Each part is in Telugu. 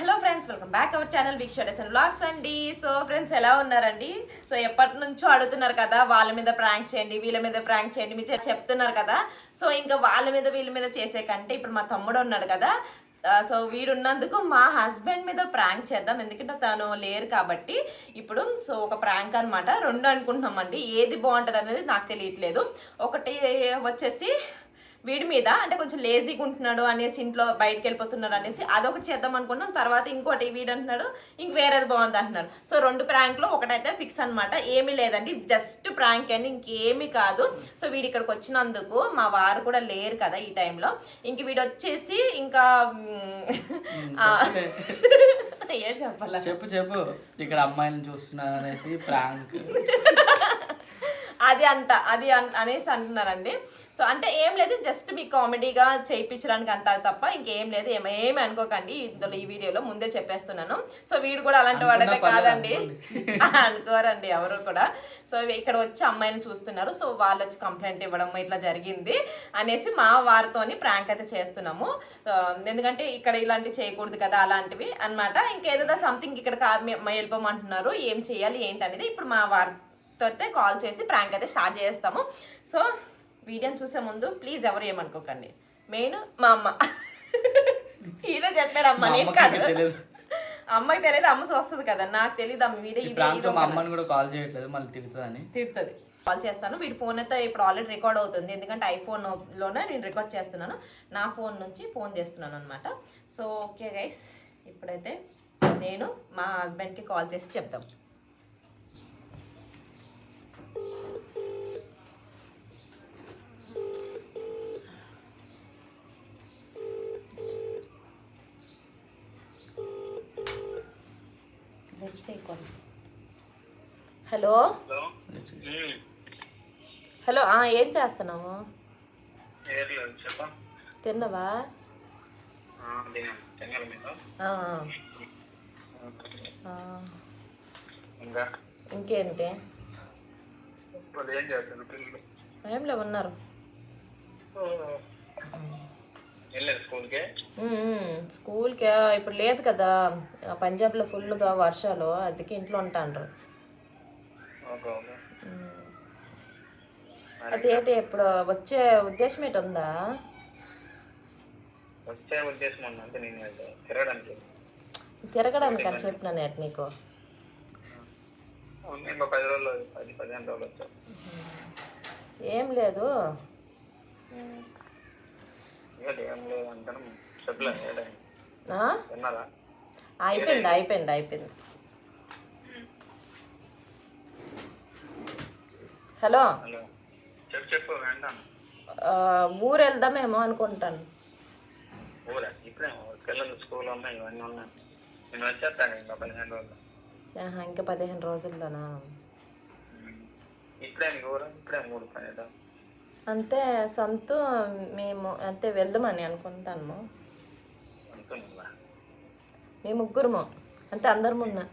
Hello friends welcome back our channel big shodes and blogs అండి. సో ఫ్రెండ్స్ ఎలా ఉన్నారండి? సో ఎప్పటి నుంచో అడుగుతున్నారు కదా వాళ్ళ మీద ప్రాంక్ చేయండి వీళ్ళ మీద ప్రాంక్ చేయండి మీరు చెప్తున్నారు కదా. సో ఇంకా వాళ్ళ మీద వీళ్ళ మీద చేసే కంటే ఇప్పుడు మా తమ్ముడు ఉన్నాడు కదా. సో వీడు ఉన్నందుకు మా హస్బెండ్ మీద ప్రాంక్ చేద్దాం. ఎందుకంటే తను లేరు కాబట్టి ఇప్పుడు సో ఒక ప్రాంక్ అనమాట రెండు అనుకుంటున్నామండి. ఏది బాగుంటుంది అనేది నాకు తెలియట్లేదు. ఒకటి వచ్చేసి వీడి మీద అంటే కొంచెం లేజీగా ఉంటున్నాడు అనేసి ఇంట్లో బయటకు వెళ్ళిపోతున్నాడు అనేసి అదొకటి చేద్దాం అనుకున్నాం. తర్వాత ఇంకోటి వీడు అంటున్నాడు ఇంక వేరేది బాగుంది అంటున్నారు సో రెండు ప్రాంక్లో ఒకటైతే ఫిక్స్ అన్నమాట. ఏమీ లేదండి జస్ట్ ప్రాంక్ అండి ఇంకేమీ కాదు. సో వీడు ఇక్కడికి వచ్చినందుకు మా వారు కూడా లేరు కదా ఈ టైంలో. ఇంక వీడు వచ్చేసి ఇంకా ఏం చెప్పాలా? చెప్పు చెప్పు. ఇక్కడ అమ్మాయిని చూస్తున్నారు అనేసి ప్రాంక్. అది అంత అది అన్- అనేసి అంటున్నారండి. సో అంటే ఏం లేదు జస్ట్ మీ కామెడీగా చేయించడానికి అంత తప్ప ఇంకేం లేదు. ఏం ఏమి అనుకోకండి. ఇందులో ఈ వీడియోలో ముందే చెప్పేస్తున్నాను. సో వీడు కూడా అలాంటి వాడైతే అనుకున్నా కాదండి. అనుకోరండి ఎవరు కూడా. సో ఇక్కడ వచ్చి అమ్మాయిని చూస్తున్నారు. సో వాళ్ళు వచ్చి కంప్లైంట్ ఇవ్వడం ఇట్లా జరిగింది అనేసి మా వారితోని ప్రాంక్ అయితే చేస్తున్నాము. ఎందుకంటే ఇక్కడ ఇలాంటివి చేయకూడదు కదా అలాంటివి అన్నమాట. ఇంకేదో సంథింగ్ ఇక్కడ వెళ్ళిపోమంటున్నారు. ఏం చేయాలి ఏంటి అనేది ఇప్పుడు మా వారితో అయితే కాల్ చేసి ప్రాంక్ అయితే స్టార్ట్ చేస్తాము. సో వీడియోని చూసే ముందు ప్లీజ్ ఎవరు ఏమనుకోకండి. మెయిన్ మా అమ్మ. ఈయన చెప్పాడమ్మా నేను కాదు. అమ్మకి తెలియదు అమ్మ చూస్తుంది కదా. నాకు తెలియదు అమ్మ వీడియో ఇది అమ్మని కూడా కాల్ చేయట్లేదు మళ్ళీ తిడుతుందని. తిడుతుంది. కాల్ చేస్తాను. వీడి ఫోన్ అయితే ఇప్పుడు ఆల్రెడీ రికార్డ్ అవుతుంది. ఎందుకంటే ఐఫోన్లోనే నేను రికార్డ్ చేస్తున్నాను. నా ఫోన్ నుంచి ఫోన్ చేస్తున్నాను అనమాట సో ఓకే గైస్ ఇప్పుడైతే నేను మా హస్బెండ్కి కాల్ చేసి చెప్తాం లిఫ్ట్ చేయకూడదు హలో హలో ఏం చేస్తున్నావు? తిన్నవా? ఇంకేంటి? ఏంలే ఉన్నారు. స్కూల్కి? ఇప్పుడు లేదు కదా. పంజాబ్లో ఫుల్గా వర్షాలు అందుకే ఇంట్లో ఉంటాండ్రు. అదేంటి ఇప్పుడు వచ్చే ఉద్దేశం ఏంటి ఉందా? వచ్చే ఉద్దేశం ఉంది? అంటే నేను తిరగడానికి. తిరగడానికి అని చెప్పినా నేటి నీకు? ఏం లేదు ఏంటి ఏం లేదు అంటాను చెప్పలేదు ఏడే ఆ? విన్నారా అయిపోయింది అయిపోయింది అయిపోయింది. హలో? ఊరు? వెళ్దామేమో అనుకుంటాను ఇంకా పదిహేను రోజుల్లోనా? ఇప్పుడే ఊరా? ఇప్పుడే మూడు పని అంతే సొంత మేము అంతే వెళ్దామని అనుకుంటాము. అంటుందా మీ ముగ్గురము అంతే అందరము ఉన్నా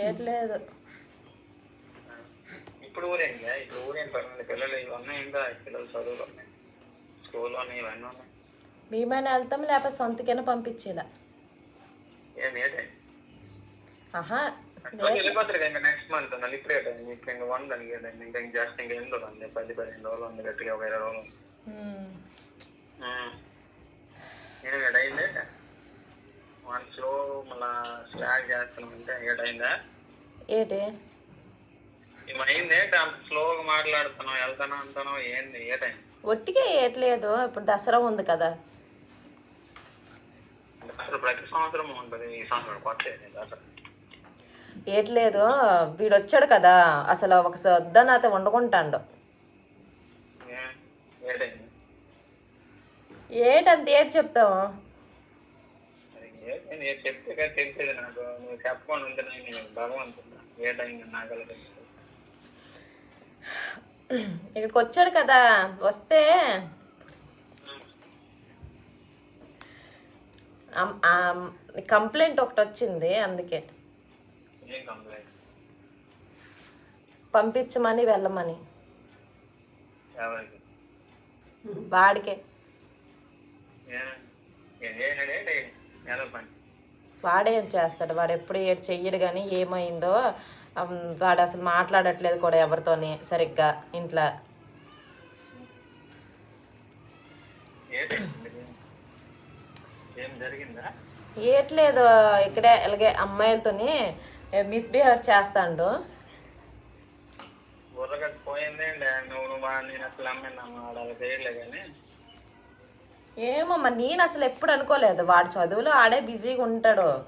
ఏట్లేదు ఇప్పుడు ఇప్పుడు ఊరేం పర్లేదు పిల్లలు ఇవన్నీ ఇంకా పిల్లలు చదువులు ఉన్నాయి. స్కూల్ ఉన్నాయి ఇవన్నీ ఉన్నాయి. మేమైనా వెళ్తాం లేకపోతే సొంతకైనా పంపించేలా. ఆహా నెక్స్ట్ మంత్ మళ్ళీ ఇప్పుడే ఇప్పుడు ఇంకా వన్ దానికి ఏదండి ఇంకా జస్ట్ ఇంకా ఎన్ని రోజులు ఉంది పది పదిహేను రోజులు ఉంది గట్టిగా ఒక ఇరవై రోజులు. నేను వన్ స్లో మళ్ళా స్లాగ్ చేస్తున్నాం అంటే ఏడైందా ఏటి? అంత స్లోగా మాట్లాడుతున్నావు వెళ్తాను అంటాను ఏంది? ఏ టైం ఒట్టిగా ఏట్లేదు ఇప్పుడు దసరా ఉంది కదా. ప్రతి సంవత్సరం ఉంటుంది ఈ సంవత్సరం కొత్త అసలు ఏట్లేదు వీడు వచ్చాడు కదా అసలు ఒక సొద్దని అయితే వండుకుంటాడు. ఏటంత ఏటి చెప్తావు? ఇక్కడికి వచ్చాడు కదా వస్తే. కంప్లైంట్ ఒకటి వచ్చింది అందుకే. పంపించమని వెళ్ళమని. వాడికే. వాడేం చేస్తాడు? వాడు ఎప్పుడు ఏడు చెయ్యడు కానీ ఏమైందో వాడు అసలు మాట్లాడట్లేదు కూడా ఎవరితోని సరిగ్గా ఇంట్లో. ఏట్లేదు ఇక్కడే అలాగే అమ్మాయిలతోని మిస్బిహేవ్ చేస్తాడు. వా- నేను అసలు ఏమో మరి నేను ఎప్పుడు అనుకోలేదు. వాడు చదువులో ఆడే బిజీగా ఉంటాడు.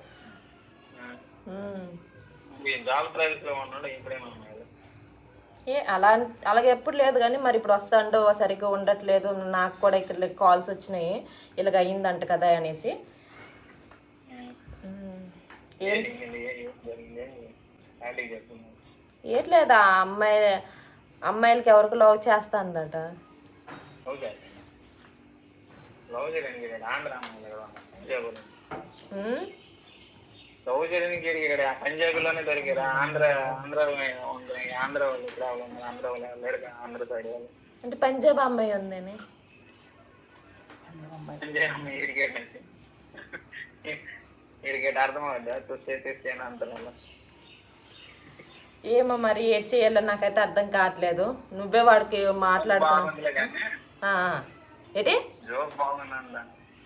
ఏ అలా అలాగే ఎప్పుడు లేదు కానీ మరి ఇప్పుడు వస్తాండో సరిగ్గా ఉండట్లేదు నాకు కూడా ఇక్కడ కాల్స్ వచ్చినాయి ఇలాగ అయ్యిందంట కదా అనేసి. ఏం ఏట్లేదు? ఆ అమ్మాయి అమ్మాయిలకి ఎవరికి లవ్ చేయడానికి ఆంధ్ర పంజాబ్లోనే దొరికారు ఆంధ్ర ఆంధ్ర ఉంది ఆంధ్ర వాళ్ళు ఆంధ్ర వాళ్ళు లేరు. కదా, ఆంధ్ర సైడ్ వాళ్ళు. అంటే పంజాబ్ అమ్మాయి ఉందని? అర్థం అవుద్దా చూస్తే చూస్తే ఏమో మరి ఏడ్ చేయాలో నాకైతే అర్థం కావట్లేదు. నువ్వే వాడికి మాట్లాడుతున్నావు. ఏంటి?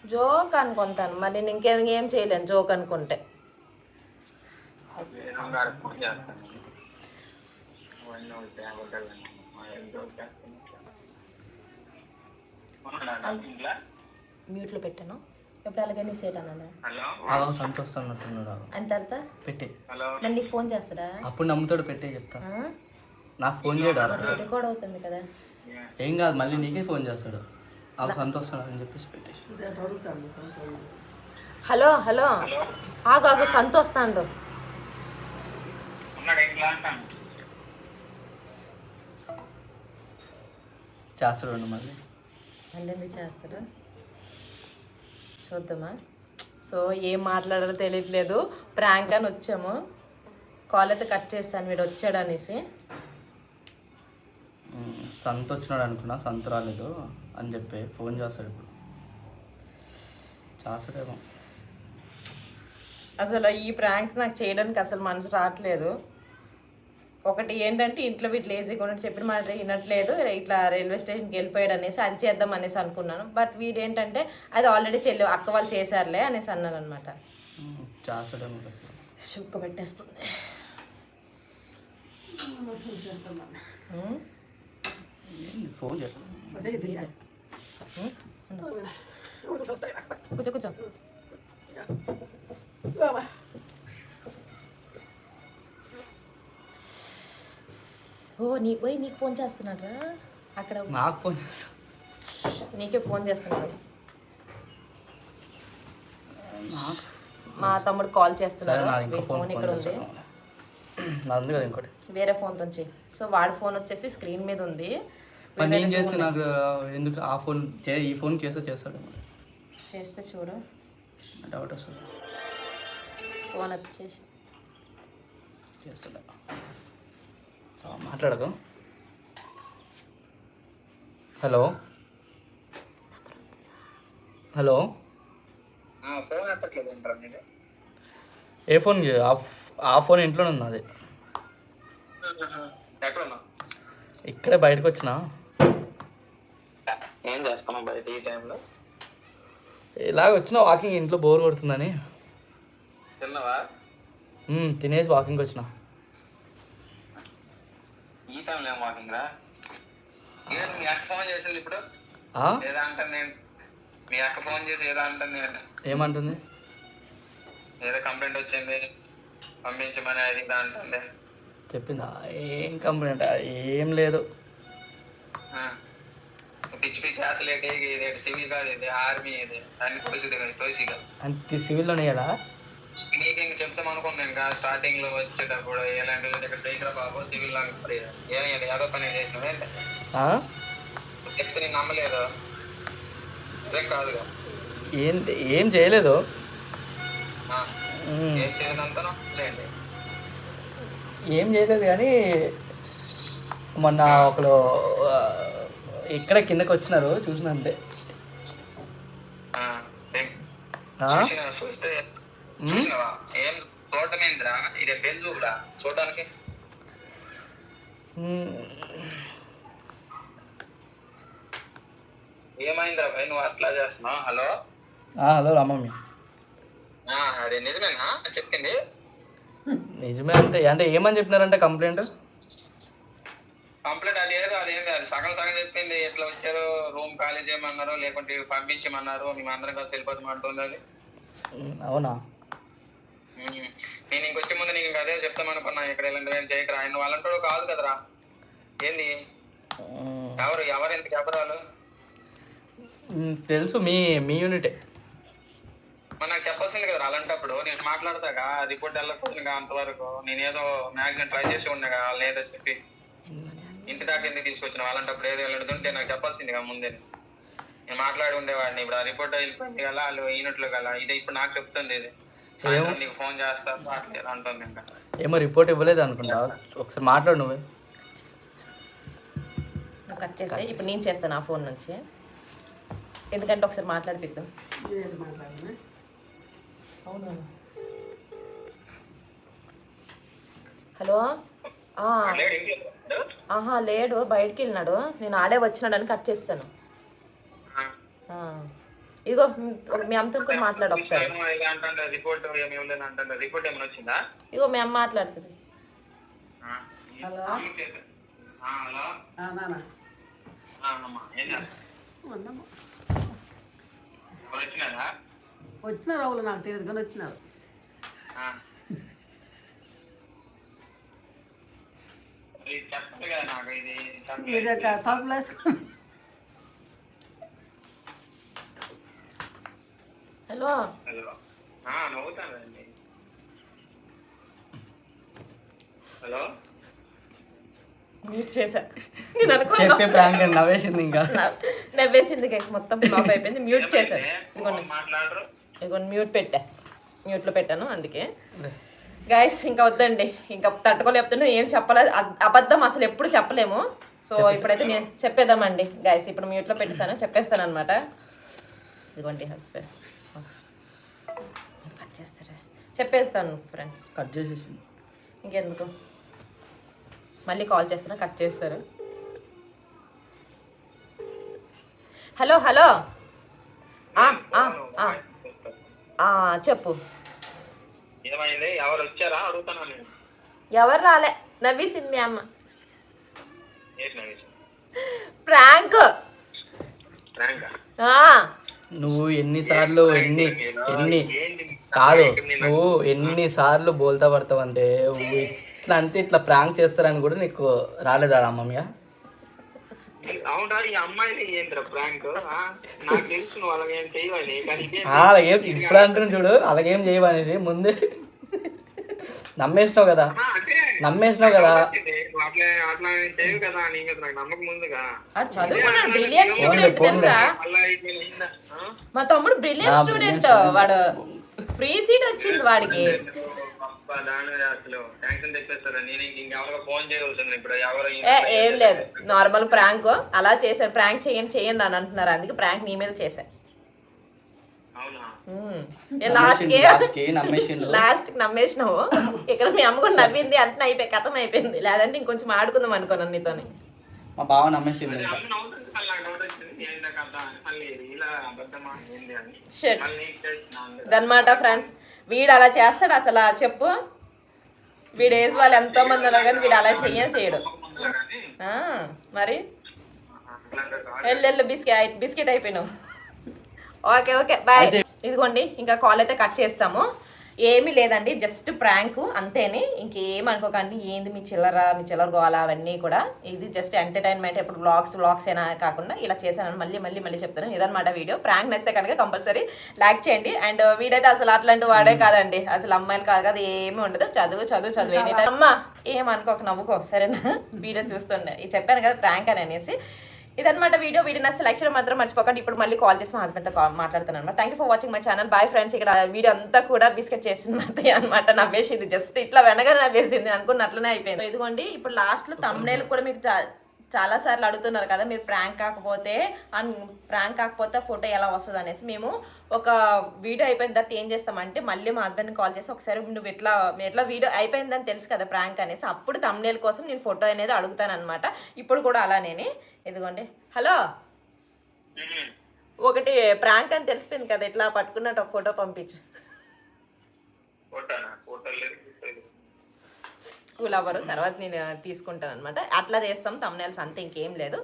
జోక్ అనుకుంటాను. మరి నేను ఇంకేం ఏం చేయలేను జోక్ అనుకుంటే. మ్యూట్లో పెట్టాను. ఎప్పుడు అలాగే నీ సేట్ అన్నా హలో? అదో సంతోష్ అన్నట్టున్నాడు అని తర్వాత పెట్టే. హలో? మళ్ళీ నీకు ఫోన్ చేస్తాడా? అప్పుడు నమ్ముతాడు పెట్టే చెప్తా? నాకు ఫోన్ చేయడు అలా. రికార్డ్ అవుతుంది కదా. ఏం కాదు మళ్ళీ నీకే ఫోన్ చేస్తాడు. అలా సంతోష్ అని చెప్పేసి పెట్టేసి. Hello hello. హలో? ఆగు ఆగు సంత వస్తాడు ఉన్నాడు? ఇంట్లో అంటాను? చేస్తాడు మళ్ళీ. మళ్ళీ చేస్తాడు? చూద్దామా? సో ఏం మాట్లాడాలో తెలియట్లేదు ప్రాంక్ అని వచ్చాము. కాల్ అయితే కట్ చేస్తాను వీడు వచ్చాడు అనేసి సంత వచ్చినాడు అనుకున్నా సంత రాలేదు అని చెప్పి ఫోన్ చేస్తాడు ఇప్పుడు. చేస్తాడేమో. అసలు ఈ ప్రాంక్ నాకు చేయడానికి అసలు మనసు రావట్లేదు. ఒకటి ఏంటంటే ఇంట్లో వీటి లేజీగా ఉన్నట్టు చెప్పిన మాట వినట్లేదు ఇట్లా రైల్వే స్టేషన్కి వెళ్ళిపోయాడు అనేసి అది చేద్దాం అనేసి అనుకున్నాను. బట్ వీడు ఏంటంటే అది ఆల్రెడీ చెల్లి అక్క వాళ్ళు చేశారులే అనేసి అన్నాను అనమాట షుక్క పెట్టేస్తుంది. కూర్చో కూర్చో ఓ నీ పోయి నీకు ఫోన్ చేస్తున్నారా అక్కడ నాకు ఫోన్ నీకే ఫోన్ చేస్తున్నాడు. నాకు మా తమ్ముడు కాల్ చేస్తున్నాడు. ఫోన్ ఇక్కడ ఉంది. కదా ఇంకోటి. వేరే ఫోన్ నుంచి సో వాడి ఫోన్ వచ్చేసి స్క్రీన్ మీద ఉంది. మరి నేను చేస్తే నాకు ఎందుకు ఆ ఫోన్ చే ఈ ఫోన్ చేస్తే చేస్తాడు. చేస్తే చూడు. డౌట్ వస్తుంది. ఫోన్ వచ్చేసి చేస్తాడు. మాట్లాడకు. హలో. హలో. ఫోన్ ఎత్తట్లేదు ఏ ఫోన్ ఆ ఫోన్ ఇంట్లోనే ఉంది అది ఇక్కడే బయటకు వచ్చిన. ఏం చేస్తున్నావు బయట ఈ టైంలో? ఇలాగ వచ్చిన వాకింగ్ ఇంట్లో బోర్ కొడుతుందని. తిన్నావా? తినేసి వాకింగ్ వచ్చిన. ఈ టైంలో ఏం వాకింగ్ రా ఏం మీ అక్క ఫోన్ చేసింది ఇప్పుడు? ఏదో నేను మీ అక్క ఫోన్ చేసి ఏదో నేను ఏమంటుంది? ఏదో కంప్లైంట్ వచ్చింది. పంపించమని అది ఇది అంటుంది. చెప్పిందా? ఏం కంప్లైంట్? ఏం లేదు. పిచ్చి పిచ్చి అసలేటి ఇది సివిల్ కాదు ఇది ఆర్మీ ఇది. అన్ని తోసిది కానీ తోసిగా అంత సివిల్లోనే కదా? నీకు ఇంక చెప్తాం అనుకున్నాను ఇంకా స్టార్టింగ్లో వచ్చేటప్పుడు ఎలాంటి ఇక్కడ చేయకరా బాబు? సివిల్ లాగా ఏం ఏదో పని ఏంటి? ఆ? చెప్తే నేను నమ్మలేదు? అదే కాదుగా. ఏం ఏం చేయలేదు. ఏం చేయదంతా నమ్మలేదు ఏం చేయలేదు కానీ మొన్న ఒకరు ఇక్కడ కిందకి వచ్చినారు చూసిన అంతే. చూస్తే చూసినావా ఏం చూడటమేంద్రా ఇది బెంజూకులా చూడడానికి? మ్మ్. ఏమైందిరా భయ్? నువ్వు అట్లా చేస్తున్నావు? హలో? హలో రమ్మమ్మి ఆ, అది నిజమేనా? చెప్పింది? నిజమే అంటే అంటే ఏమని చెప్పినారంటే కంప్లైంట్? కంప్లీట్ అది ఏదో అది ఏదో అది సగం సగం చెప్పింది. ఎట్లా వచ్చారు? రూమ్ ఖాళీ చేయమన్నారు లేకుంటే పంపించమన్నారు మేము అందరం కలిసి వెళ్ళిపోతాం అంటుంది అవునా. నేను ఇంకొచ్చే ముందు నీకు ఇంకా అదే చెప్తాం అనుకున్నా ఇక్కడ ఇలాంటి ఏం చేయకరా ఆయన వాళ్ళంటాడు కాదు కదరా. ఏంది. ఎవరు ఎవరు ఎందుకు ఎవరాలు తెలుసు మీ మీ యూనిటే. మరి నాకు చెప్పాల్సింది కదా అలాంటప్పుడు నేను మాట్లాడతాగా రిపోర్ట్ వెళ్ళకపోతుంది ఇంకా అంతవరకు. నేను ఏదో మ్యాగ్జిన్ ట్రై చేసి ఉండగా లేదో చెప్పి ఇంటి దాకా ఎందుకు తీసుకొచ్చిన అలాంటప్పుడు ఏదో వెళ్ళడుతుంటే నాకు చెప్పాల్సిందిగా ముందే. నేను మాట్లాడి ఉండేవాడిని ఇప్పుడు ఆ రిపోర్ట్ వెళ్ళిపోయింది కదా వాళ్ళు యూనిట్లో కదా ఇది ఇప్పుడు నాకు చెప్తుంది ఇది. సాయంత్రం నీకు ఫోన్ చేస్తా అట్లా అంటుంది ఇంకా. ఏమో రిపోర్ట్ ఇవ్వలేదు అనుకుంటా. ఒకసారి మాట్లాడు నువ్వే. నువ్వు కట్ చేసే ఇప్పుడు నేను చేస్తాను ఆ ఫోన్ నుంచి. ఎందుకంటే ఒకసారి మాట్లాడిపిద్దాం. అవును హలో? ఆహా లేడు. బయటికి వెళ్ళినాడు. నేను ఆడే వచ్చినాడని కట్ చేస్తాను. ఇదిగో మీ- అమ్మతో కూడా మాట్లాడు ఒకసారి. ఇగో మీ అమ్మ మాట్లాడుతుంది. హలో? వచ్చినారా నాకు తెలియదు కానీ వచ్చినారు. ఆ. ఇది కదా నాకు ఇది చెప్పండి. ఇది ఒక తలుపులు వేసుకొని హలో. హలో. ఆ, నవ్వుతానండి. హలో. మ్యూట్ చేశా. నేను అనుకున్నా చెప్పే ప్రాంక్ నవ్వేసింది ఇంకా. నవ్వేసింది గైస్ మొత్తం ఫ్లాప్ అయిపోయింది. మ్యూట్ చేశాను ఫోన్ మాట్లాడరు? ఇగో మ్యూట్ పెట్టా. మ్యూట్లో పెట్టాను అందుకే. గాయస్ ఇంకా వద్దండి. ఇంకా తట్టుకోలేపుతున్నా ఏం చెప్పలేదు. అబ్- అబద్ధం అసలు ఎప్పుడు చెప్పలేము. సో ఇప్పుడైతే నేను చెప్పేద్దామండి. గాయస్ ఇప్పుడు మ్యూట్లో పెట్టేసాను చెప్పేస్తాను అనమాట ఇదిగోండి హస్బెండ్. కట్ చేస్తారా? చెప్పేస్తాను ఫ్రెండ్స్ కట్ చేసేసి. ఇంకెందుకు? మళ్ళీ కాల్ చేస్తున్నా కట్ చేస్తారు. Hello hello. ఆ, ఆ, ఆ, ఆ, చెప్పు. ఏమైంది? ఎవరు వచ్చారా? అడుగుతాను నేను. ఎవరు రాలే? నవ్వేసింది మీ అమ్మ. ప్రాంక్. ప్రాంకా? ఆ, నువ్వు ఎన్నిసార్లు ఎన్ని ఎన్ని? కాదు. నువ్వు ఎన్నిసార్లు బోల్తా పడతావంటే నువ్వు ఇట్లా అంతే ఇట్లా ప్రాంక్ చేస్తారని కూడా నీకు రాలేదా అమ్మమ్మ అలాగే ఇప్పుడు అంటున్నాను చూడు అలాగేం చేయవనేది ముందే నమ్మేసినావు కదా. అంటే నమ్మేసినావు కదా? మా తమ్ముడు బ్రిలియంట్ స్టూడెంట్ వాడు. ఫ్రీ సీట్ వచ్చింది వాడికి. ఏ ఏం లేదు. నార్మల్ ప్రాంక్ అలా చేశారు. ప్రాంక్ చేయండి చేయండి అని అంటున్నారు. అందుకే ప్రాంక్ నీ మీద చేశా. అవునా? లాస్ట్కి లాస్ట్కి నమ్మేసిండు. లాస్ట్కి నమ్మేసినావు. ఇక్కడ మీ అమ్మ కూడా నవ్వింది అంటే అయిపోయి కథం అయిపోయింది. లేదంటే ఇంకొంచెం ఆడుకుందాం అనుకున్నాను నీతోని. మా బావ నమ్మేసిండు ఇంకా అమ్మ నవ్వుతుంది మళ్ళీ నాకు డౌట్ వచ్చింది. ఏంటో కథ అని. మళ్ళీ ఇలా అబద్ధమా ఏంది అని. షట్ మళ్ళీ నీకు చేస్తున్నాను దన్నమాట ఫ్రెండ్స్ వీడు అలా చేస్తాడు అసలు చెప్పు. వీడు వేసి వాళ్ళు ఎంతో మంది ఉన్నారు కానీ వీడు అలా చెయ్యని చేయడు. మరి? అట్లాంటి కాదు. వెళ్ళు వెళ్ళు biscuit biscuit అయిపోయినావు. Okay okay bye. ఇదిగోండి ఇంకా కాల్ అయితే కట్ చేస్తాము. ఏమీ లేదండి జస్ట్ ప్రాంక్ అంతేని ఇంకేం అనుకోకండి ఏంది మీ చిల్లర మీ చిల్లర గోల అవన్నీ కూడా. ఇది జస్ట్ ఎంటర్టైన్మెంట్ ఇప్పుడు వ్లాగ్స్ వ్లాగ్స్ అయినా కాకుండా ఇలా చేశానని మళ్ళీ మళ్ళీ మళ్ళీ చెప్తాను. ఇదనమాట వీడియో ప్రాంక్ నచ్చితే కనుక కంపల్సరీ లైక్ చేయండి. అండ్ వీడైతే అసలు అట్లాంటి వాడే కాదండి. అసలు అమ్మాయిలు కాదు కదా ఏమీ ఉండదు. చదువు చదువు చదువు అమ్మా ఏమనుకోక నవ్వుకో. సరేనా? వీడియో చూస్తుండే. ఇది చెప్పాను కదా ప్రాంక్ అని అనేసి. ఇదనమాట వీడియో. వీడియో నచ్చితే లెక్చర్ మాత్రం మర్చిపోకండి. ఇప్పుడు మళ్ళీ కాల్ చేసి మా హస్బెండ్తో మాట్లాడుతాను అనమాట thank you for watching my channel bye friends ఇక్కడ వీడియో అంతా కూడా బిస్కెట్ చేసింది అత్తయ్య అనమాట నవ్వేసింది. జస్ట్ ఇట్లా వెనక నవ్వేసింది. అనుకున్న అట్లనే అయిపోయింది. ఇదిగోండి ఇప్పుడు లాస్ట్లో తమ్నేలు కూడా మీకు చాలా సార్లు అడుగుతున్నారు కదా మీరు ప్రాంక్ కాకపోతే అండ్ ప్రాంక్ కాకపోతే ఫోటో ఎలా వస్తుంది అనేసి. మేము ఒక వీడియో అయిపోయిన తర్వాత ఏం చేస్తామంటే మళ్ళీ మా హస్బెండ్ కాల్ చేసి ఒకసారి నువ్వు ఎట్లా ఎట్లా వీడియో అయిపోయిందని తెలుసు కదా ప్రాంక్ అనేసి అప్పుడు తమ్నేల్ కోసం నేను ఫోటో అనేది అడుగుతాను అనమాట ఇప్పుడు కూడా అలానే ఇదిగోండి. హలో? ఒకటి ప్రాంక్ అని తెలిసిపోయింది కదా ఇట్లా పట్టుకున్నట్టు ఒక ఫోటో పంపించు. కూల్ అవ్వరు తర్వాత నేను తీసుకుంటాను అనమాట అట్లా చేస్తాం తమ్నేల్స్ అంతే ఇంకేం లేదు.